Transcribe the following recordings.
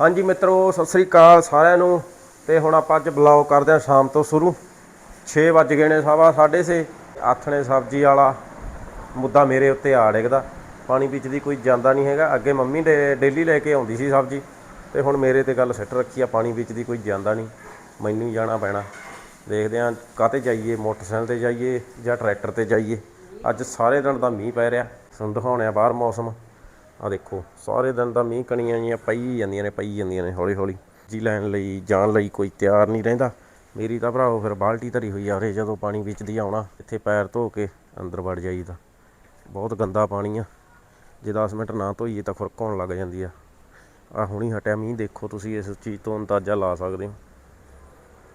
ਹਾਂਜੀ ਮਿੱਤਰੋ, ਸਤਿ ਸ੍ਰੀ ਅਕਾਲ ਸਾਰਿਆਂ ਨੂੰ। ਤੇ ਹੁਣ ਆਪਾਂ ਅੱਜ ਬਲੌਗ ਕਰਦੇ ਹਾਂ ਸ਼ਾਮ ਤੋਂ ਸ਼ੁਰੂ। 6 ਵੱਜ ਗਏ ਨੇ ਸਵਾ 6:30 ਆਥਣੇ ਸਬਜ਼ੀ ਵਾਲਾ ਮੁੱਦਾ ਮੇਰੇ ਉੱਤੇ ਆ ਡਿੱਗਦਾ। ਪਾਣੀ ਵਿੱਚ ਦੀ ਕੋਈ ਜਾਂਦਾ ਨਹੀਂ ਹੈਗਾ। ਅੱਗੇ ਮੰਮੀ ਦੇ ਡੇਲੀ ਲੈ ਕੇ ਆਉਂਦੀ ਸੀ ਸਬਜ਼ੀ। ਤੇ ਹੁਣ ਮੇਰੇ ਤੇ ਗੱਲ ਸਿੱਟ ਰੱਖੀ ਆ, ਪਾਣੀ ਵਿੱਚ ਦੀ ਕੋਈ ਜਾਂਦਾ ਨਹੀਂ। ਮੈਨੂੰ ਹੀ ਜਾਣਾ ਪੈਣਾ। ਦੇਖਦੇ ਹਾਂ ਕਾਤੇ ਜਾਈਏ, ਮੋਟਰਸਾਈਕਲ ਤੇ ਜਾਈਏ ਜਾਂ ਟਰੈਕਟਰ ਤੇ ਜਾਈਏ। ਅੱਜ ਸਾਰੇ ਦਿਨ ਦਾ ਮੀਂਹ ਪੈ ਰਿਹਾ। ਤੁਹਾਨੂੰ ਦਿਖਾਉਣੇ ਆ ਬਾਹਰ ਮੌਸਮ। ਆ ਦੇਖੋ, ਸਾਰੇ ਦਿਨ ਦਾ ਮੀਂਹ ਕਣੀਆਂ ਜੀਆਂ ਪਈ ਜਾਂਦੀਆਂ ਨੇ, ਪਈ ਜਾਂਦੀਆਂ ਨੇ ਹੌਲੀ ਹੌਲੀ। ਜੀ ਲੈਣ ਲਈ, ਜਾਣ ਲਈ ਕੋਈ ਤਿਆਰ ਨਹੀਂ ਰਹਿੰਦਾ। ਮੇਰੀ ਤਾਂ ਭਰਾਓ ਫਿਰ ਬਾਲਟੀ ਧਰੀ ਹੋਈ ਆ ਉਰੇ ਜਦੋਂ ਪਾਣੀ ਵਿੱਚ ਦੀ ਆਉਣਾ, ਇੱਥੇ ਪੈਰ ਧੋ ਕੇ ਅੰਦਰ ਵੜ ਜਾਈਦਾ ਬਹੁਤ ਗੰਦਾ ਪਾਣੀ ਆ। ਜੇ 10 ਮਿੰਟ ਨਾ ਧੋਈਏ ਤਾਂ ਖੁਰਕ ਹੋਣ ਲੱਗ ਜਾਂਦੀ ਆ। ਆ ਹੁਣੀ ਹਟਿਆ ਮੀਂਹ, ਦੇਖੋ ਤੁਸੀਂ ਇਸ ਚੀਜ਼ ਤੋਂ ਅੰਦਾਜ਼ਾ ਲਾ ਸਕਦੇ ਹੋ।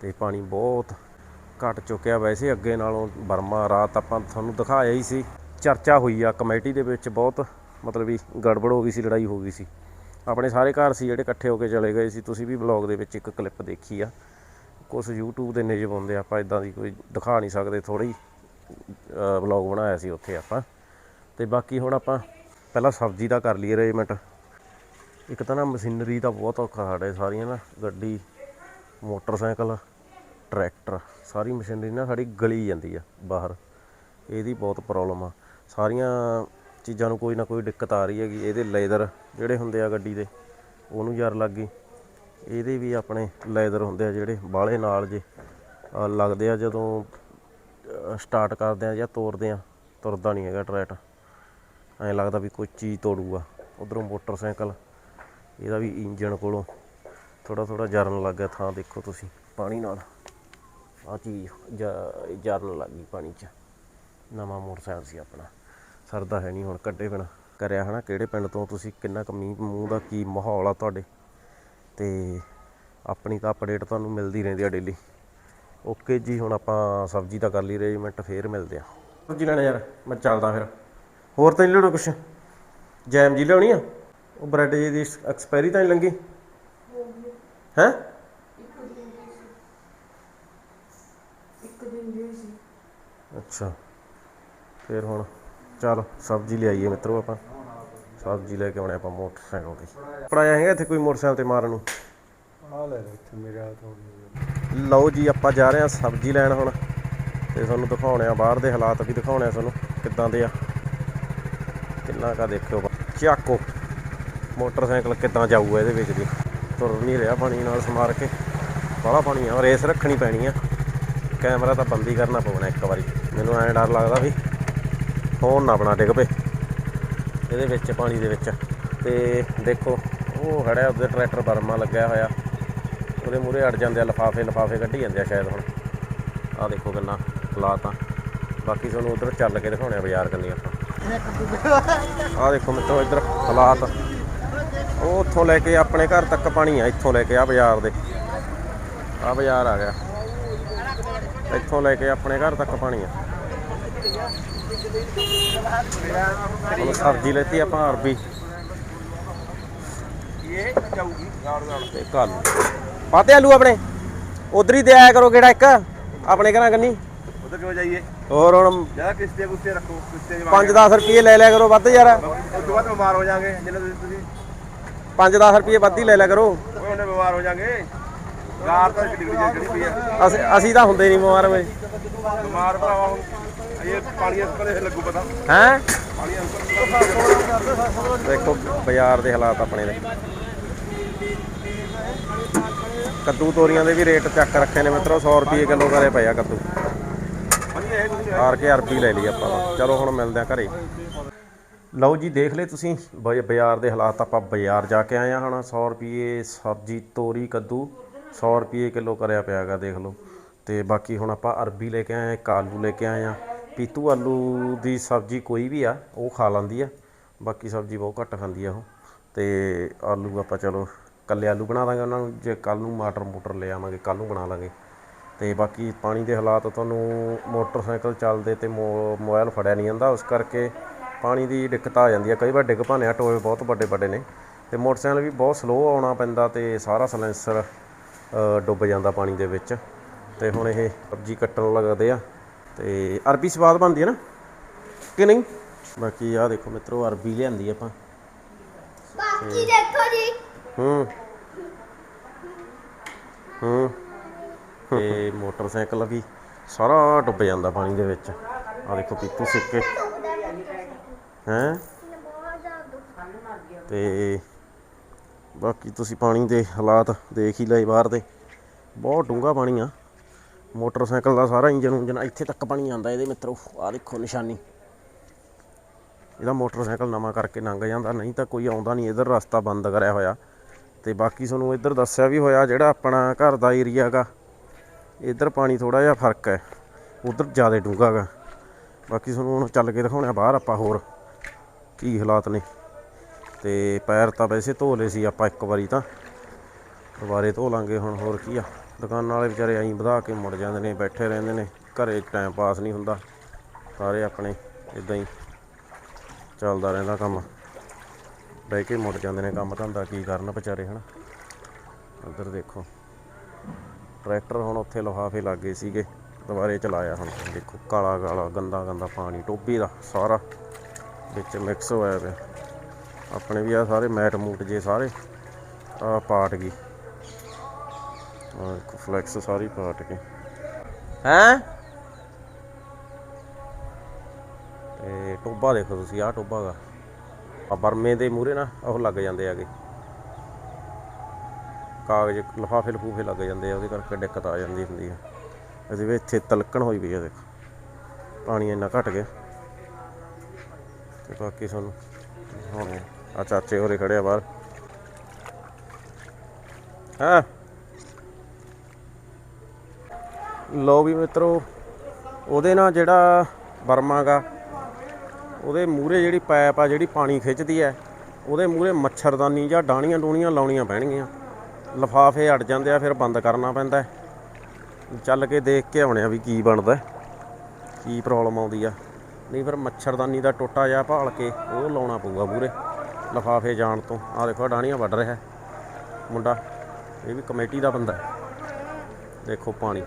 ਤੇ ਪਾਣੀ ਬਹੁਤ ਘਟ ਚੁੱਕਿਆ ਵੈਸੇ ਅੱਗੇ ਨਾਲੋਂ, ਬਰਮਾ ਰਾਤ ਆਪਾਂ ਤੁਹਾਨੂੰ ਦਿਖਾਇਆ ਹੀ ਸੀ। ਚਰਚਾ ਹੋਈ ਆ ਕਮੇਟੀ ਦੇ ਵਿੱਚ ਬਹੁਤ। ਮਤਲਬ ਵੀ ਗੜਬੜ ਹੋ ਗਈ ਸੀ, ਲੜਾਈ ਹੋ ਗਈ ਸੀ। ਆਪਣੇ ਸਾਰੇ ਘਰ ਸੀ ਜਿਹੜੇ ਇਕੱਠੇ ਹੋ ਕੇ ਚਲੇ ਗਏ ਸੀ। ਤੁਸੀਂ ਵੀ ਬਲੌਗ ਦੇ ਵਿੱਚ ਇੱਕ ਕਲਿੱਪ ਦੇਖੀ ਆ। ਕੁਝ YouTube ਦੇ ਨਿੱਜ ਬੰਦੇ ਆਪਾਂ ਇਦਾਂ ਦੀ ਕੋਈ ਦਿਖਾ ਨਹੀਂ ਸਕਦੇ ਥੋੜੀ ਬਲੌਗ ਬਣਾਇਆ ਸੀ ਉੱਥੇ ਆਪਾਂ। ਤੇ ਬਾਕੀ ਹੁਣ ਆਪਾਂ ਪਹਿਲਾਂ ਸਬਜ਼ੀ ਦਾ ਕਰ ਲਈਏ ਅਰੇਂਜਮੈਂਟ ਇੱਕ ਤਾਂ ਨਾ ਮਸ਼ੀਨਰੀ ਦਾ ਬਹੁਤ ਔਖਾ ਸਾਡੇ ਸਾਰੀਆਂ ਨਾ, ਗੱਡੀ, ਮੋਟਰਸਾਈਕਲ, ਟਰੈਕਟਰ, ਸਾਰੀ ਮਸ਼ੀਨਰੀ ਨਾ ਸਾਡੀ ਗਲੀ ਜਾਂਦੀ ਆ ਬਾਹਰ। ਇਹਦੀ ਬਹੁਤ ਪ੍ਰੋਬਲਮ ਆ। ਸਾਰੀਆਂ ਚੀਜ਼ਾਂ ਨੂੰ ਕੋਈ ਨਾ ਕੋਈ ਦਿੱਕਤ ਆ ਰਹੀ ਹੈਗੀ। ਇਹਦੇ ਲੈਦਰ ਜਿਹੜੇ ਹੁੰਦੇ ਆ ਗੱਡੀ ਦੇ, ਉਹਨੂੰ ਯਾਰ ਲੱਗ ਗਈ। ਇਹਦੇ ਵੀ ਆਪਣੇ ਲੈਦਰ ਹੁੰਦੇ ਆ ਜਿਹੜੇ ਬਾਹਲੇ ਨਾਲ ਜੇ ਲੱਗਦੇ ਆ ਜਦੋਂ ਸਟਾਰਟ ਕਰਦੇ ਆ ਜਾਂ ਤੋਰਦੇ ਆ, ਤੁਰਦਾ ਨਹੀਂ ਹੈਗਾ ਟਰੈਟ ਐਂ ਲੱਗਦਾ ਵੀ ਕੋਈ ਚੀਜ਼ ਤੋੜੂਗਾ। ਉਧਰੋਂ ਮੋਟਰਸਾਈਕਲ, ਇਹਦਾ ਵੀ ਇੰਜਣ ਕੋਲੋਂ ਥੋੜਾ ਥੋੜਾ ਜਰਨ ਲੱਗ ਗਿਆ ਥਾਂ ਦੇਖੋ ਤੁਸੀਂ, ਪਾਣੀ ਨਾਲ। ਆ ਚੀਜ਼ ਜਰਨ ਲੱਗ ਗਈ ਪਾਣੀ 'ਚ। ਨਵਾਂ ਮੋਟਰਸਾਈਕਲ ਸੀ ਆਪਣਾ। ਸਰਦਾ ਹੈ ਨਹੀਂ ਹੁਣ ਕੱਢੇ ਬਿਨਾ। ਕਰਿਆ ਹਨਾ, ਕਿਹੜੇ ਪਿੰਡ ਤੋਂ ਤੁਸੀਂ ਕਿੰਨਾ ਕੁ ਮੀਂਹ ਮੂੰਹ ਦਾ ਕੀ ਮਾਹੌਲ ਆ ਤੁਹਾਡੇ? ਤੇ ਆਪਣੀ ਤਾਂ ਅਪਡੇਟ ਤੁਹਾਨੂੰ ਮਿਲਦੀ ਰਹਿੰਦੀ ਆ ਡੇਲੀ ਓਕੇ ਜੀ, ਹੁਣ ਆਪਾਂ ਸਬਜ਼ੀ ਦਾ ਕਰ ਲਈ ਅਰੇਂਜਮੈਂਟ ਫੇਰ ਮਿਲਦੇ ਆ। ਸਬਜ਼ੀ ਲੈਣਾ ਯਾਰ, ਮੈਂ ਚੱਲਦਾ ਫਿਰ। ਹੋਰ ਤਾਂ ਨਹੀਂ ਲੈਣਾ ਕੁਛ? ਜੈਮ ਜੀ ਲਿਆਉਣੀ ਆ? ਉਹ ਬ੍ਰੈਡ ਜੀ ਦੀ ਐਕਸਪਾਇਰੀ ਤਾਂ ਨਹੀਂ ਲੰਗੀ ਹੈ? ਇੱਕ ਦਿਨ ਦੀ ਸੀ ਅੱਛਾ। ਫਿਰ ਹੁਣ ਚੱਲ ਸਬਜ਼ੀ ਲਿਆਈਏ ਮਿੱਤਰੋ ਆਪਾਂ। ਸਬਜ਼ੀ ਲੈ ਕੇ ਆਉਣੇ ਆਪਾਂ ਮੋਟਰਸਾਈਕਲ ਤੇ। ਪੜਾਇਆ ਹੈਗਾ ਇੱਥੇ ਕੋਈ ਮੋਟਰਸਾਈਕਲ ਤੇ ਮਾਰਨ ਨੂੰ? ਆ ਲੈ ਇੱਥੇ ਮੇਰੇ ਹੱਥ ਹੋ ਲਓ ਜੀ ਆਪਾਂ ਜਾ ਰਹੇ ਹਾਂ ਸਬਜ਼ੀ ਲੈਣ ਹੁਣ। ਤੇ ਤੁਹਾਨੂੰ ਦਿਖਾਉਣੇ ਆ ਬਾਹਰ ਦੇ ਹਾਲਾਤ ਵੀ ਦਿਖਾਉਣੇ ਆ ਤੁਹਾਨੂੰ ਕਿੱਦਾਂ ਦੇ ਆ। ਕਿੰਨਾ ਕਾ ਦੇਖਿਓ ਚੱਕੋ ਮੋਟਰਸਾਈਕਲ ਕਿੱਦਾਂ ਜਾਊਗਾ ਇਹਦੇ ਵਿੱਚ ਦੀ ਤੁਰ ਨਹੀਂ ਰਿਹਾ ਪਾਣੀ ਨਾਲ ਸਮਾਰ ਕੇ। ਬਾਹਲਾ ਪਾਣੀ ਆ ਰੇਸ ਰੱਖਣੀ ਪੈਣੀ ਆ। ਕੈਮਰਾ ਤਾਂ ਬੰਦ ਕਰਨਾ ਪਊਣਾ ਇੱਕ ਵਾਰੀ। ਮੈਨੂੰ ਐਂ ਡਰ ਲੱਗਦਾ ਵੀ ਫੋਨ ਨਾ ਆਪਣਾ ਡਿੱਗ ਪਏ। ਇਹਦੇ ਵਿੱਚ, ਪਾਣੀ ਦੇ ਵਿੱਚ। ਤੇ ਦੇਖੋ, ਉਹ ਖੜਿਆ ਉਹਦੇ ਟਰੈਕਟਰ ਬਰਮਾ ਲੱਗਿਆ ਹੋਇਆ। ਉਹਦੇ ਮੂਰੇ ਅੜ ਜਾਂਦੇ ਆ, ਲਫਾਫੇ ਲਫਾਫੇ ਕੱਢੀ ਜਾਂਦੇ ਆ ਸ਼ਾਇਦ ਹੁਣ। ਆਹ ਦੇਖੋ ਕਿੰਨਾ ਹਾਲਾਤ ਆ। ਬਾਕੀ ਤੁਹਾਨੂੰ ਉਧਰ ਚੱਲ ਕੇ ਦਿਖਾਉਣੇ ਆ ਬਾਜ਼ਾਰ ਕੰਨੀ ਆਪਾਂ ਆਹ ਦੇਖੋ ਮਿੱਤਰੋ, ਇੱਧਰ ਹਾਲਾਤ। ਉਹ ਉੱਥੋਂ ਲੈ ਕੇ ਆਪਣੇ ਘਰ ਤੱਕ ਪਾਣੀ ਆ, ਇੱਥੋਂ ਲੈ ਕੇ ਆ ਬਾਜ਼ਾਰ ਦੇ। ਆ ਬਾਜ਼ਾਰ ਆ ਗਿਆ। ਇੱਥੋਂ ਲੈ ਕੇ ਆਪਣੇ ਘਰ ਤੱਕ ਪਾਣੀ ਆ। ਹੁਣ ਸਬਜ਼ੀ ਲੈਤੀ ਆਪਾਂ ਅਰਬੀ। ਇਹ ਜਾਊਗੀ ਗਾੜ ਗਾੜ ਤੇ ਕੱਲ ਪਾਤੇ ਆਲੂ ਆਪਣੇ? ਉਧਰ ਹੀ ਦੇ ਆਇਆ ਕਰੋ ਕਿਹੜਾ ਇੱਕ। ਆਪਣੇ ਘਰਾਂ ਕੰਨੀ। ਉਧਰ ਕਿਉਂ ਜਾਈਏ? ਹੋਰ ਹੁਣ ਜ਼ਿਆਦਾ ਕਿਸ਼ਤੇ ਕੁਸ਼ਤੇ ਰੱਖੋ ਕਿਸ਼ਤੇ 5-10 ਰੁਪਏ ਲੈ ਲਿਆ ਕਰੋ ਵੱਧ ਯਾਰ। ਉਸ ਤੋਂ ਬਾਅਦ ਬਿਮਾਰ ਹੋ ਜਾਾਂਗੇ ਜਿੰਨੇ ਤੁਸੀਂ ਤੁਸੀਂ 5-10 ਰੁਪਏ ਵੱਧ ਹੀ ਲੈ ਲਿਆ ਕਰੋ। ਉਹ ਉਹਨੇ ਬਿਮਾਰ ਹੋ ਜਾਾਂਗੇ ਗਾਰ ਤਾਂ ਕਿੱਡੀ ਜਿਹੜੀ ਪਈ ਆ। ਅਸੀਂ ਅਸੀਂ ਤਾਂ ਹੁੰਦੇ ਨਹੀਂ ਬਿਮਾਰ ਵੇ। ਬਿਮਾਰ ਭਰਾਵਾ ਹੁਣ। ਹੈ ਦੇਖੋ ਬਾਜ਼ਾਰ ਦੇ ਹਾਲਾਤ ਆਪਣੇ ਦੇ ਕੱਦੂ ਤੋਰੀਆਂ ਦੇ ਵੀ ਰੇਟ ਚੱਕ ਰੱਖੇ ਨੇ ਮਿੱਤਰੋ 100 ਰੁਪਏ ਕਿਲੋ ਕਰੇ ਪਏ ਆ ਕੱਦੂ। ਹਾਰ ਕੇ ਅਰਬੀ ਲੈ ਲਈ ਆਪਾਂ ਤਾਂ। ਚਲੋ ਹੁਣ ਮਿਲਦੇ ਆ ਘਰੇ। ਲਓ ਜੀ ਦੇਖ ਲਏ ਤੁਸੀਂ ਬ- ਬਾਜ਼ਾਰ ਦੇ ਹਾਲਾਤ ਆਪਾਂ ਬਾਜ਼ਾਰ ਜਾ ਕੇ ਆਏ ਆ ਹੁਣ 100 ਰੁਪਏ ਸਬਜ਼ੀ ਤੋਰੀ ਕੱਦੂ 100 ਰੁਪਏ ਕਿਲੋ ਕਰਿਆ ਪਿਆਗਾ ਦੇਖ ਲਓ। ਤੇ ਬਾਕੀ ਹੁਣ ਆਪਾਂ ਅਰਬੀ ਲੈ ਕੇ ਆਏ ਆ ਇੱਕ ਆਲੂ ਲੈ ਕੇ ਆਏ ਆ। ਪੀਤੂ ਆਲੂ ਦੀ ਸਬਜ਼ੀ ਕੋਈ ਵੀ ਆ, ਉਹ ਖਾ ਲੈਂਦੀ ਆ, ਬਾਕੀ ਸਬਜ਼ੀ ਬਹੁਤ ਘੱਟ ਖਾਂਦੀ ਆ ਉਹ। ਤੇ ਆਲੂ ਆਪਾਂ ਚਲੋ ਕੱਲੇ ਆਲੂ ਬਣਾ ਦਾਂਗੇ ਉਹਨਾਂ ਨੂੰ, ਜੇ ਕੱਲ ਨੂੰ ਮਟਰ ਮੋਟਰ ਲੈ ਆਵਾਂਗੇ ਕੱਲ ਨੂੰ ਬਣਾ ਲਾਂਗੇ। ਤੇ ਬਾਕੀ ਪਾਣੀ ਦੇ ਹਾਲਾਤ ਤੁਹਾਨੂੰ ਮੋਟਰਸਾਈਕਲ ਚੱਲਦੇ ਤੇ ਮੋ- ਮੋਬਾਈਲ ਫੜਿਆ ਨਹੀਂ ਜਾਂਦਾ, ਉਸ ਕਰਕੇ ਪਾਣੀ ਦੀ ਦਿੱਕਤ ਆ ਜਾਂਦੀ ਆ। ਕਈ ਵਾਰ ਡਿੱਗ ਭਾਨੇ ਆ ਟੋਏ ਬਹੁਤ ਵੱਡੇ ਵੱਡੇ ਨੇ। ਤੇ ਮੋਟਰਸਾਈਕਲ ਵੀ ਬਹੁਤ ਸਲੋ ਆਉਣਾ ਪੈਂਦਾ ਤੇ ਸਾਰਾ ਸਲੈਂਸਰ ਡੁੱਬ ਜਾਂਦਾ ਪਾਣੀ ਦੇ ਵਿੱਚ। ਤੇ ਹੁਣ ਇਹ ਸਬਜ਼ੀ ਕੱਟਣ ਲੱਗਦੇ ਆ। ਤੇ ਅਰਬੀ ਸਵਾਦ ਬਣਦੀ ਹੈ ਨਾ? ਕਿ ਨਹੀਂ? ਬਾਕੀ ਆ ਦੇਖੋ ਮਿੱਤਰੋ ਅਰਬੀ ਲਿਆਂਦੀ ਆਪਾਂ। ਬਾਕੀ ਦੇਖੋ ਜੀ। ਹੂੰ। ਹੂੰ। ਤੇ ਮੋਟਰਸਾਈਕਲ ਵੀ ਸਾਰਾ ਡੁੱਬ ਜਾਂਦਾ ਪਾਣੀ ਦੇ ਵਿੱਚ। ਆ ਦੇਖੋ ਪੀਪੂ ਸਿੱਕੇ। ਹੈ? ਤੇ ਬਾਕੀ ਤੁਸੀਂ ਪਾਣੀ ਦੇ ਹਾਲਾਤ ਦੇਖ ਹੀ ਲਏ ਬਾਹਰ ਦੇ। ਬਹੁਤ ਡੂੰਘਾ ਪਾਣੀ ਆ। ਮੋਟਰਸਾਈਕਲ ਦਾ ਸਾਰਾ ਇੰਜਨ ਉਂਜਨ ਇੱਥੇ ਤੱਕ ਪਾਣੀ ਆਂਦਾ ਇਹਦੇ ਮਿੱਤਰੋ। ਆਹ ਦੇਖੋ ਨਿਸ਼ਾਨੀ। ਇਹਦਾ ਮੋਟਰਸਾਈਕਲ ਨਵਾਂ ਕਰਕੇ ਲੰਘ ਜਾਂਦਾ, ਨਹੀਂ ਤਾਂ ਕੋਈ ਆਉਂਦਾ ਨਹੀਂ, ਇਧਰ ਰਸਤਾ ਬੰਦ ਕਰਿਆ ਹੋਇਆ। ਤੇ ਬਾਕੀ ਤੁਹਾਨੂੰ ਇੱਧਰ ਦੱਸਿਆ ਵੀ ਹੋਇਆ ਜਿਹੜਾ ਆਪਣਾ ਘਰ ਦਾ ਏਰੀਆ ਗਾ ਇੱਧਰ ਪਾਣੀ ਥੋੜਾ ਜਿਹਾ ਫ਼ਰਕ ਹੈ, ਉਧਰ ਜ਼ਿਆਦਾ ਡੂੰਘਾ ਗਾ ਬਾਕੀ ਤੁਹਾਨੂੰ ਹੁਣ ਚੱਲ ਕੇ ਦਿਖਾਉਣਾ ਬਾਹਰ ਆਪਾਂ ਹੋਰ ਕੀ ਹਾਲਾਤ ਨੇ। ਤੇ ਪੈਰ ਤਾਂ ਵੈਸੇ ਧੋ ਲਏ ਸੀ ਆਪਾਂ ਇੱਕ ਵਾਰੀ ਤਾਂ, ਦੁਬਾਰੇ ਧੋ ਲਾਂਗੇ ਹੁਣ ਹੋਰ ਕੀ ਆ। ਦੁਕਾਨਾਂ ਵਾਲੇ ਵਿਚਾਰੇ ਐਂ ਵਧਾ ਕੇ ਮੁੜ ਜਾਂਦੇ ਨੇ, ਬੈਠੇ ਰਹਿੰਦੇ ਨੇ, ਘਰੇ ਟਾਈਮ ਪਾਸ ਨਹੀਂ ਹੁੰਦਾ। ਸਾਰੇ ਆਪਣੇ ਇਦਾਂ ਹੀ ਚੱਲਦਾ ਰਹਿੰਦਾ ਕੰਮ। ਬਹਿ ਕੇ ਮੁੜ ਜਾਂਦੇ ਨੇ ਕੰਮ ਧੰਦਾ, ਕੀ ਕਰਨ ਵਿਚਾਰੇ, ਹਨਾ? ਉਧਰ ਦੇਖੋ। ਟਰੈਕਟਰ ਹੁਣ ਉੱਥੇ ਲਿਫਾਫੇ ਲੱਗੇ ਸੀਗੇ, ਦੁਬਾਰੇ ਚਲਾਇਆ ਹੁਣ। ਦੇਖੋ, ਕਾਲਾ ਕਾਲਾ, ਗੰਦਾ ਗੰਦਾ ਪਾਣੀ ਟੋਬੀ ਦਾ ਸਾਰਾ ਵਿੱਚ ਮਿਕਸ ਹੋਇਆ ਪਿਆ। ਆਪਣੇ ਵੀ ਆ ਸਾਰੇ ਮੈਟ ਮੂਟ ਜੇ ਸਾਰੇ ਆ ਪਾਟ ਗਈ ਫਲੈਕਸ ਸਾਰੀ ਪਾਟ ਗਈ ਹੈ? ਤੇ ਟੋਬਾ ਦੇਖੋ ਤੁਸੀਂ ਆਹ ਟੋਬਾ ਗਾ। ਆ ਬਰਮੇ ਦੇ ਮੂਰੇ ਨਾ ਉਹ ਲੱਗ ਜਾਂਦੇ ਆਗੇ ਕਾਗਜ਼ ਲਿਫਾਫੇ ਲਫੂਫੇ ਲੱਗ ਜਾਂਦੇ ਆ ਉਹਦੇ ਕਰਕੇ ਦਿੱਕਤ ਆ ਜਾਂਦੀ ਹੁੰਦੀ ਆ। ਇਹਦੇ ਵਿੱਚ ਇੱਥੇ ਤਲਕਣ ਹੋਈ ਪਈ ਆ ਦੇਖੋ। ਪਾਣੀ ਇੰਨਾ ਘਟ ਗਿਆ। ਤੇ ਬਾਕੀ ਹੁਣ ਆ। ਚਾਚੇ ਹੋਰੇ ਖੜੇ ਆ ਬਾਹਰ। ਹਾਂ? ਲੋ ਵੀ ਮਿੱਤਰੋ, ਉਹਦੇ ਨਾਲ ਜਿਹੜਾ ਬਰਮਾਂਗਾ ਉਹਦੇ ਮੂਰੇ ਜਿਹੜੀ ਪਾਈਪ ਆ, ਜਿਹੜੀ ਪਾਣੀ ਖਿੱਚਦੀ ਹੈ ਉਹਦੇ ਮੂਰੇ ਮੱਛਰਦਾਨੀ ਜਾਂ ਡਾਣੀਆਂ ਡੂਣੀਆਂ ਲਾਉਣੀਆਂ ਪੈਣਗੀਆਂ। ਲਫਾਫੇ ਅੜ ਜਾਂਦੇ ਆ, ਫਿਰ ਬੰਦ ਕਰਨਾ ਪੈਂਦਾ ਚੱਲ ਕੇ ਦੇਖ ਕੇ ਆਉਣੇ ਆ ਵੀ ਕੀ ਬਣਦਾ ਕੀ ਪ੍ਰੋਬਲਮ ਆਉਂਦੀ ਆ। ਨਹੀਂ ਫਿਰ ਮੱਛਰਦਾਨੀ ਦਾ ਟੋਟਾ ਜਿਹਾ ਭਾਲ ਕੇ ਉਹ ਲਾਉਣਾ ਪਊਗਾ ਪੂਰੇ ਲਫਾਫੇ ਜਾਣ ਤੋਂ। ਆ ਦੇਖੋ ਡਾਣੀਆਂ ਵੱਢ ਰਿਹਾ। ਮੁੰਡਾ, ਇਹ ਵੀ ਕਮੇਟੀ ਦਾ ਬੰਦਾ ਦੇਖੋ ਪਾਣੀ।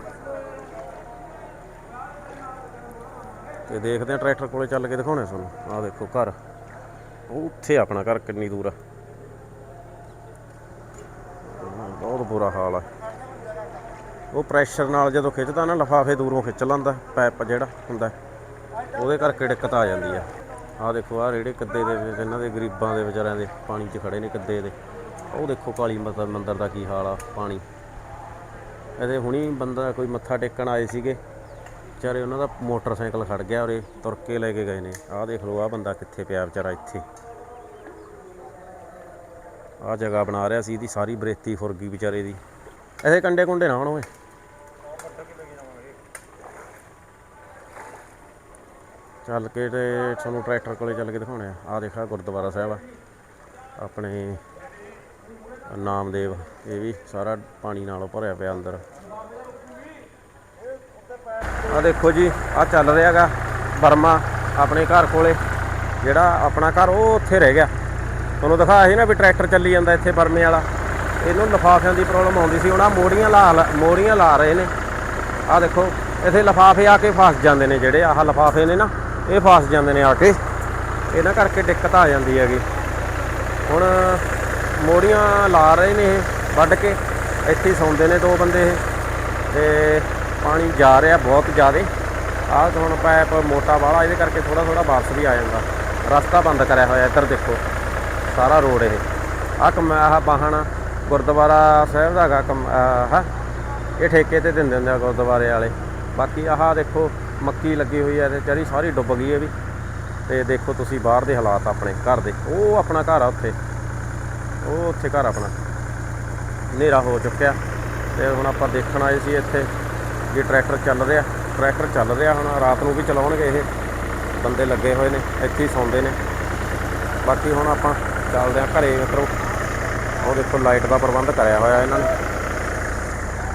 ਤੇ ਦੇਖਦੇ ਆ ਟਰੈਕਟਰ ਕੋਲੇ ਚੱਲ ਕੇ ਦਿਖਾਉਣੇ ਤੁਹਾਨੂੰ। ਆਹ ਦੇਖੋ ਘਰ। ਉਹ ਉੱਥੇ ਆਪਣਾ ਘਰ, ਕਿੰਨੀ ਦੂਰ ਆ। ਬਹੁਤ ਬੁਰਾ ਹਾਲ ਆ। ਉਹ ਪ੍ਰੈਸ਼ਰ ਨਾਲ ਜਦੋਂ ਖਿੱਚਦਾ ਨਾ, ਲਫਾਫੇ ਦੂਰੋਂ ਖਿੱਚ ਲੈਂਦਾ ਪਾਈਪ ਜਿਹੜਾ ਹੁੰਦਾ, ਉਹਦੇ ਕਰਕੇ ਦਿੱਕਤ ਆ ਜਾਂਦੀ ਆ। ਆਹ ਦੇਖੋ, ਆਹ ਰੇੜੇ ਕਿੱਦੇ ਦੇ ਵਿੱਚ, ਇਹਨਾਂ ਦੇ ਗਰੀਬਾਂ ਦੇ ਵਿਚਾਰਿਆਂ ਦੇ ਪਾਣੀ 'ਚ ਖੜੇ ਨੇ ਕਿੱਦੇ ਦੇ। ਉਹ ਦੇਖੋ ਕਾਲੀ ਮਾਤਾ ਮੰਦਰ ਦਾ ਕੀ ਹਾਲ ਆ, ਪਾਣੀ। ਇਹਦੇ ਹੁਣੀ ਬੰਦਾ ਕੋਈ ਮੱਥਾ ਟੇਕਣ ਆਏ ਸੀਗੇ। ਵਿਚਾਰੇ ਉਹਨਾਂ ਦਾ ਮੋਟਰਸਾਈਕਲ ਖੜ ਗਿਆ ਔਰੇ ਤੁਰ ਕੇ ਲੈ ਕੇ ਗਏ ਨੇ। ਆਹ ਦੇਖ ਲਓ, ਆਹ ਬੰਦਾ ਕਿੱਥੇ ਪਿਆ ਵਿਚਾਰਾ ਇੱਥੇ। ਆਹ ਜਗ੍ਹਾ ਬਣਾ ਰਿਹਾ ਸੀ ਇਹਦੀ, ਸਾਰੀ ਬਰੇਤੀ ਫੁਰ ਗਈ ਵਿਚਾਰੇ ਦੀ। ਇਹਦੇ ਕੰਡੇ ਕੁੰਡੇ ਨਾ ਹੋਣ ਓਏ। ਚੱਲ ਕੇ ਤੇ ਤੁਹਾਨੂੰ ਟਰੈਕਟਰ ਕੋਲੇ ਚੱਲ ਕੇ ਦਿਖਾਉਣੇ ਆ। ਆਹ ਦੇਖਾ ਗੁਰਦੁਆਰਾ ਸਾਹਿਬ ਆ। ਆਪਣੇ ਨਾਮਦੇਵ, ਇਹ ਵੀ ਸਾਰਾ ਪਾਣੀ ਨਾਲੋਂ ਭਰਿਆ ਪਿਆ ਅੰਦਰ। ਆ ਦੇਖੋ ਜੀ ਆ ਚੱਲ ਰਿਹਾਗਾ ਬਰਮਾ ਆਪਣੇ ਘਰ ਕੋਲੇ। ਜਿਹੜਾ ਆਪਣਾ ਘਰ ਉਹ ਉੱਥੇ ਰਹਿ ਗਿਆ। ਤੁਹਾਨੂੰ ਦਿਖਾਇਆ ਸੀ ਨਾ ਵੀ ਟਰੈਕਟਰ ਚੱਲੀ ਜਾਂਦਾ ਇੱਥੇ ਬਰਮੇ ਵਾਲਾ। ਇਹਨੂੰ ਲਿਫਾਫਿਆਂ ਦੀ ਪ੍ਰੋਬਲਮ ਆਉਂਦੀ ਸੀ। ਹੁਣ ਆਹ ਮੋੜੀਆਂ ਲਾ ਲਾ- ਮੋੜੀਆਂ ਲਾ ਰਹੇ ਨੇ। ਆ ਦੇਖੋ, ਇੱਥੇ ਲਿਫਾਫੇ ਆ ਕੇ ਫਸ ਜਾਂਦੇ ਨੇ ਜਿਹੜੇ ਆਹ ਲਿਫਾਫੇ ਨੇ ਨਾ, ਇਹ ਫਸ ਜਾਂਦੇ ਨੇ ਆ ਕੇ। ਇਹਨਾਂ ਕਰਕੇ ਦਿੱਕਤ ਆ ਜਾਂਦੀ ਹੈਗੀ। ਹੁਣ ਮੋੜੀਆਂ ਲਾ ਰਹੇ ਨੇ ਇਹ, ਵੱਢ ਕੇ। ਇੱਥੇ ਸੌਂਦੇ ਨੇ ਦੋ ਬੰਦੇ ਇਹ। ਤੇ ਪਾਣੀ ਜਾ ਰਿਹਾ ਬਹੁਤ ਜ਼ਿਆਦੇ। ਆਹ ਹੁਣ ਪਾਇਪ ਮੋਟਾ ਵਾਲਾ, ਇਹਦੇ ਕਰਕੇ ਥੋੜਾ ਥੋੜਾ ਵਾਪਸ ਵੀ ਆ ਜਾਂਦਾ। ਰਸਤਾ ਬੰਦ ਕਰਿਆ ਹੋਇਆ ਇੱਧਰ ਦੇਖੋ। ਸਾਰਾ ਰੋਡ ਇਹ। ਆਹ ਕਮ, ਆਹ ਬਾਹਣ ਗੁਰਦੁਆਰਾ ਸਾਹਿਬ ਦਾ ਹੈਗਾ ਕਮ, ਆਹ ਇਹ ਠੇਕੇ ਤੇ ਦਿੰਦੇ ਹੁੰਦੇ ਆ ਗੁਰਦੁਆਰੇ ਵਾਲੇ। ਬਾਕੀ ਆਹ ਦੇਖੋ, ਮੱਕੀ ਲੱਗੀ ਹੋਈ ਹੈ ਤੇ ਚਰੀ ਸਾਰੀ ਡੁੱਬ ਗਈ ਹੈ ਵੀ। ਤੇ ਦੇਖੋ ਤੁਸੀਂ ਬਾਹਰ ਦੇ ਹਾਲਾਤ ਆਪਣੇ, ਘਰ ਦੇ। ਉਹ ਆਪਣਾ ਘਰ ਆ ਉੱਥੇ। ਉਹ ਉੱਥੇ ਘਰ ਆਪਣਾ। ਹਨੇਰਾ ਹੋ ਚੁੱਕਿਆ। ਤੇ ਹੁਣ ਆਪਾਂ ਦੇਖਣ ਆਏ ਸੀ ਇੱਥੇ। ਜੇ ਟਰੈਕਟਰ ਚੱਲ ਰਿਹਾ, ਟਰੈਕਟਰ ਚੱਲ ਰਿਹਾ ਹੁਣ, ਰਾਤ ਨੂੰ ਵੀ ਚਲਾਉਣਗੇ ਇਹ। ਬੰਦੇ ਲੱਗੇ ਹੋਏ ਨੇ, ਇੱਥੇ ਹੀ ਸੌਂਦੇ ਨੇ। ਬਾਕੀ ਹੁਣ ਆਪਾਂ ਚੱਲਦੇ ਆ ਘਰੇ ਮਿੱਤਰੋ ਉਹ ਦੇਖੋ, ਲਾਈਟ ਦਾ ਪ੍ਰਬੰਧ ਕਰਿਆ ਹੋਇਆ ਇਹਨਾਂ ਨੇ।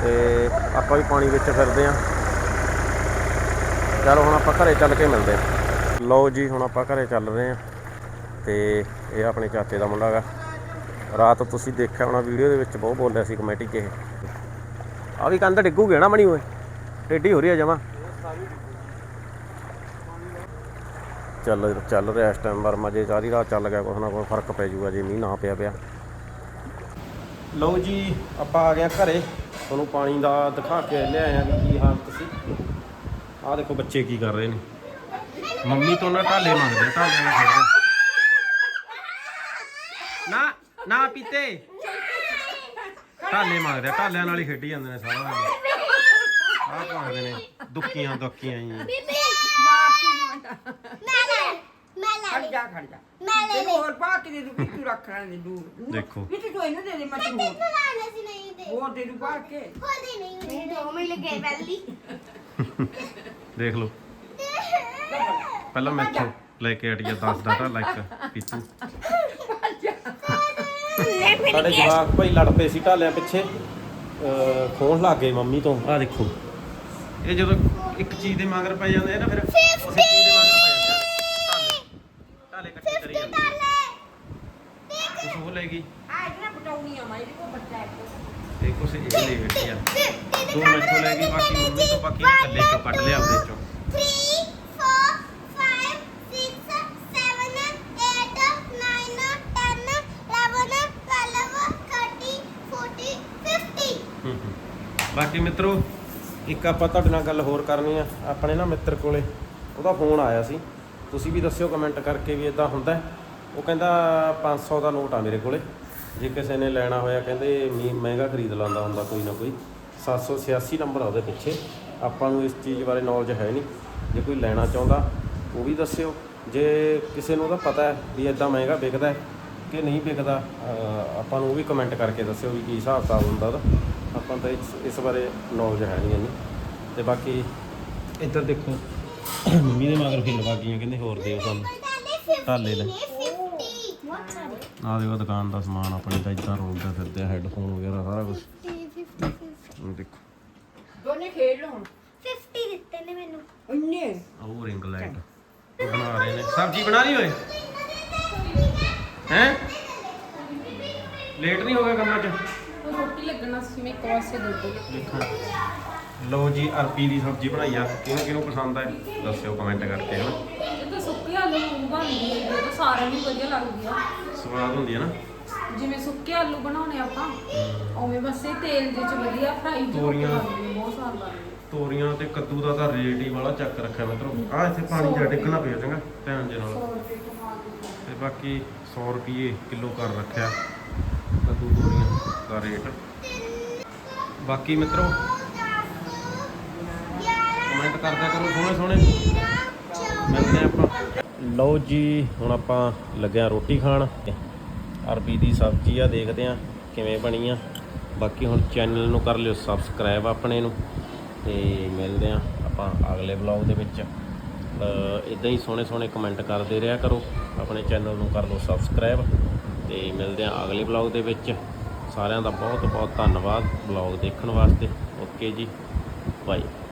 ਤੇ ਆਪਾਂ ਵੀ ਪਾਣੀ ਵਿੱਚ ਫਿਰਦੇ ਆ ਚਲੋ ਹੁਣ ਆਪਾਂ ਘਰੇ ਚੱਲ ਕੇ ਮਿਲਦੇ ਆ ਲਓ ਜੀ, ਹੁਣ ਆਪਾਂ ਘਰੇ ਚੱਲ ਰਹੇ ਆ ਤੇ ਇਹ ਆਪਣੇ ਚਾਚੇ ਦਾ ਮੁੰਡਾ ਹੈਗਾ। ਰਾਤ ਤੁਸੀਂ ਦੇਖਿਆ ਹੋਣਾ, ਵੀਡੀਓ ਦੇ ਵਿੱਚ ਬਹੁਤ ਬੋਲਿਆ ਸੀ ਕਮੇਟੀ ਕੇ ਆ ਵੀ ਕੰਧ ਡਿੱਗੂਗੇ ਨਾ ਬਣੀ ਓਏ। ਟੇਢੀ ਹੋ ਰਹੀ ਆ ਜਮਾ। ਚੱਲ ਚੱਲ ਰਿਹਾ ਇਸ ਟਾਈਮ ਵਰਮਾ, ਜੇ ਸਾਰੀ ਰਾਤ ਚੱਲ ਗਿਆ ਕੁਛ ਨਾ ਕੁਛ, ਫ਼ਰਕ ਪੈ ਜਾਊਗਾ ਜੇ ਮੀਂਹ ਨਾ ਪਿਆ ਪਿਆ। ਲਓ ਜੀ, ਆਪਾਂ ਆ ਗਏ ਘਰੇ। ਤੁਹਾਨੂੰ ਪਾਣੀ ਦਾ ਦਿਖਾ ਕੇ ਲਿਆਏ ਆ ਕੀ ਹਾਲਤ ਸੀ ਆਹ ਦੇਖੋ ਬੱਚੇ ਕੀ ਕਰ ਰਹੇ ਨੇ। ਮੰਮੀ ਤੋਂ ਨਾ ਢਾਲੇ ਮੰਗਦੇ ਢਾਲੇ ਨਾਲ ਖੇਡਦੇ ਨਾ ਨਾ ਪੀਤੇ। ਢਾਲੇ ਮੰਗਦੇ ਢਾਲਿਆਂ ਨਾਲ ਹੀ ਖੇਡੀ ਜਾਂਦੇ ਨੇ ਸਾਰਾ ਦਿਨ। ਆਹ ਮੰਗਦੇ ਨੇ ਦੁੱਕੀਆਂ ਦੁੱਕੀਆਂ ਜੀ ਖੜ ਜਾ ਖੜ ਜਾ। ਤੇ ਹੋਰ ਪਾ ਕੇ ਦੇ ਦੂ ਕਿੱਥੋਂ ਰੱਖਣਾ ਨੇ ਦੂਰ ਦੇਖੋ। ਕਿੱਥੇ ਤੋਂ ਇਹਨੂੰ ਦੇ ਦੇ ਮੈਂ ਤੈਨੂੰ ਹੋਰ ਹੋਰ ਦੇ ਦੂ ਪਾ ਕੇ। ਦੇਖ ਲਓ। ਪਹਿਲਾਂ ਮੈਥੋਂ ਲੈ ਕੇ ਹਟਿਆ 10 ਦਾ ਢਾਲਾ ਇੱਕ ਪੀਤੂ। ਸਾਡੇ ਜਵਾਕ ਭਾਈ ਲੜ ਪਏ ਸੀ ਢਾਲਿਆਂ ਪਿੱਛੇ। ਖੋਣ ਲੱਗ ਗਏ ਮੰਮੀ ਤੋਂ। ਆਹ ਦੇਖੋ। ਇਹ ਜਦੋਂ ਇੱਕ ਚੀਜ਼ ਦੇ ਮਗਰ ਪੈ ਜਾਂਦੇ ਆ ਨਾ ਫਿਰ ਉਸੇ ਚੀਜ਼ ਦੇ ਮਗਰ ਪੈ ਜਾਂਦੇ ਆ। ਢਾਲੇ ਢਾਲੇ ਇਕੱਠੇ ਕਰੀ ਜਾਂਦੇ ਆ। ਕੁਛ ਉਹ ਲੈ ਗਈ? ਆ ਇਹਨਾਂ ਬਟਾਉਣੀ ਆ ਮੈਂ ਇਹਦੇ ਕੋਲ ਬੱਚਾ ਹੈ ਤੇ ਕੁਛ ਇਹ ਲੈ ਬੈਠੀ ਆ। ਦੋ ਮੈਥੋਂ ਲੈ ਗਈ ਬਾਕੀ ਮੰਮੀ ਤੋਂ ਬਾਕੀ ਇਕੱਲੇ ਚੋਂ ਕੱਢ ਲਿਆ ਉਹਦੇ ਚੋਂ Three, four, five, six, seven, eight, nine, ten, eleven, twelve, thirteen, fourteen, fifteen. ਹੂੰ ਹੂੰ। ਬਾਕੀ ਮਿੱਤਰੋ ਇੱਕ ਆਪਾਂ ਤੁਹਾਡੇ ਨਾਲ ਗੱਲ ਹੋਰ ਕਰਨੀ ਆ। ਆਪਣੇ ਨਾ ਮਿੱਤਰ ਕੋਲੇ ਉਹਦਾ ਫੋਨ ਆਇਆ ਸੀ। ਤੁਸੀਂ ਵੀ ਦੱਸਿਓ ਕਮੈਂਟ ਕਰਕੇ ਵੀ ਇਦਾਂ ਹੁੰਦਾ। ਉਹ ਕਹਿੰਦਾ 500 ਦਾ ਨੋਟ ਆ ਮੇਰੇ ਕੋਲੇ। ਜੇ ਕਿਸੇ ਨੇ ਲੈਣਾ ਹੋਇਆ ਕਹਿੰਦੇ ਮੀ- ਮਹਿੰਗਾ ਖਰੀਦ ਲਾਂਦਾ ਹੁੰਦਾ ਕੋਈ ਨਾ ਕੋਈ। 786 ਨੰਬਰ ਆ ਉਹਦੇ ਪਿੱਛੇ। ਆਪਾਂ ਨੂੰ ਇਸ ਚੀਜ਼ ਬਾਰੇ ਨੌਲੇਜ ਹੈ ਨਹੀਂ। ਜੇ ਕੋਈ ਲੈਣਾ ਚਾਹੁੰਦਾ, ਉਹ ਵੀ ਦੱਸਿਓ। ਜੇ ਕਿਸੇ ਨੂੰ ਉਹਦਾ ਪਤਾ ਹੈ ਵੀ ਇਦਾਂ ਮਹਿੰਗਾ ਵਿਕਦਾ ਕਿ ਨਹੀਂ ਵਿਕਦਾ ਆਪਾਂ ਨੂੰ ਉਹ ਵੀ ਕਮੈਂਟ ਕਰਕੇ ਦੱਸਿਓ ਵੀ ਕੀ ਹਿਸਾਬ ਕਿਤਾਬ ਹੁੰਦਾ ਉਹਦਾ। ਆਪਾਂ ਤਾਂ ਇਸ ਇਸ ਬਾਰੇ ਨੌਲੇਜ ਹੈ ਨਹੀਂ ਇੰਨੀ ਤੇ ਬਾਕੀ ਇੱਧਰ ਦੇਖੋ ਮੰਮੀ ਦੇ ਮਗਰ ਫਿੱਲ ਬਾਗੀਆਂ ਕਹਿੰਦੇ ਹੋਰ ਦਿਓ ਸਾਨੂੰ। ਢਾਲੇ ਲੈ? ਆਹ ਦੇਖੋ ਦੁਕਾਨ ਦਾ ਸਮਾਨ ਆਪਣੇ ਦਾ ਇਦਾਂ ਰੋਲਦਾ ਫਿਰਦੇ ਆ ਹੈੱਡਫੋਨ ਵਗੈਰਾ ਸਾਰਾ ਕੁਝ. ਦੇਖੋ। ਦੋਨੇ ਖੇਡ ਲਓ ਹੁਣ। Fifty ਦਿੱਤੇ ਨੇ ਮੈਨੂੰ। ਇੰਨੇ? ਉਹ ਰਿੰਗ ਲਾਈਟ ਬਣਾ ਰਹੇ ਨੇ। ਸਬਜ਼ੀ ਬਣਾ ਲਈ ਓਏ? ਹੈ? ਲੇਟ ਨਹੀਂ ਹੋ ਗਿਆ ਕੰਮਾਂ ਰੋਟੀ ਲੱਗਣਾ ਸੀ ਮੈਂ ਦੇਖੋ। ਲਓ ਜੀ ਅਰਬੀ ਦੀ ਸਬਜ਼ੀ ਬਣਾਈ ਆ। ਕਿਹਨੂੰ ਕਿਹਨੂੰ ਪਸੰਦ ਹੈ ਦੱਸਿਓ ਕਮੈਂਟ ਕਰਕੇ ਹਨਾ? ਇਹ ਤਾਂ ਸੁੱਕੇ ਆਲੂ ਵਾਂਗੂ ਬਣਦੀ ਹੈ ਇਹ ਤਾਂ ਸਾਰਿਆਂ ਨੂੰ ਵਧੀਆ ਲੱਗਦੀ ਆ। ਸਵਾਦ ਹੁੰਦੀ ਹੈ ਨਾ? ਜਿਵੇਂ ਸੁੱਕੇ ਆਲੂ ਬਣਾਉਣੇ ਆਪਾਂ ਉਵੇਂ ਬਸ ਇਹ ਤੇਲ ਦੇ ਚ ਵਧੀਆ ਫਰਾਈ ਤੋਰੀਆਂ। ਬਹੁਤ ਸਵਾਦ ਲੱਗਦੀ ਹੈ ਤੋਰੀਆਂ ਤੇ ਕੱਦੂ ਦਾ ਤਾਂ ਰੇਟ ਹੀ ਵਾਲਾ ਚੱਕ ਰੱਖਿਆ ਮਿੱਤਰੋ। ਆ ਇੱਥੇ ਪਾਣੀ ਜਾ ਡਿੱਗਣਾ ਪਿਆ ਚੰਗਾ। ਧਿਆਨ ਦੇ ਨਾਲ। 100 ਰੁਪਏ ਟਮਾਟਰ ਤੇ ਬਾਕੀ 100 ਰੁਪਏ ਕਿਲੋ ਕਰ ਰੱਖਿਆ। ਕੱਦੂ ਤੋਰੀਆਂ ਦਾ ਰੇਟ ਬਾਕੀ ਮਿੱਤਰੋ ਕਮੈਂਟ ਕਰਦਿਆ ਕਰੋ ਸੋਹਣੇ ਸੋਹਣੇ। ਮਿਲਦੇ ਆ ਆਪਾਂ। ਲਓ ਜੀ, ਹੁਣ ਆਪਾਂ ਲੱਗਿਆ ਰੋਟੀ ਖਾਣ। ਅਰਬੀ ਦੀ ਸਬਜ਼ੀ ਆ, ਦੇਖਦੇ ਆ ਕਿਵੇਂ ਬਣੀ ਆ। ਬਾਕੀ ਹੁਣ ਚੈਨਲ ਨੂੰ ਕਰ ਲਿਓ ਸਬਸਕ੍ਰਾਈਬ ਆਪਣੇ ਨੂੰ ਤੇ ਮਿਲਦੇ ਆ ਆਪਾਂ ਅਗਲੇ ਵਲੌਗ ਦੇ ਵਿੱਚ। ਇਦਾਂ ਹੀ ਸੋਹਣੇ ਸੋਹਣੇ ਕਮੈਂਟ ਕਰਦੇ ਰਿਹਾ ਕਰੋ। ਆਪਣੇ ਚੈਨਲ ਨੂੰ ਕਰ ਲਓ ਸਬਸਕ੍ਰਾਈਬ ਤੇ ਮਿਲਦੇ ਆ ਅਗਲੇ ਵਲੌਗ ਦੇ ਵਿੱਚ। ਸਾਰਿਆਂ ਦਾ ਬਹੁਤ ਬਹੁਤ ਧੰਨਵਾਦ ਵਲੌਗ ਦੇਖਣ ਵਾਸਤੇ। ਓਕੇ ਜੀ ਬਾਏ।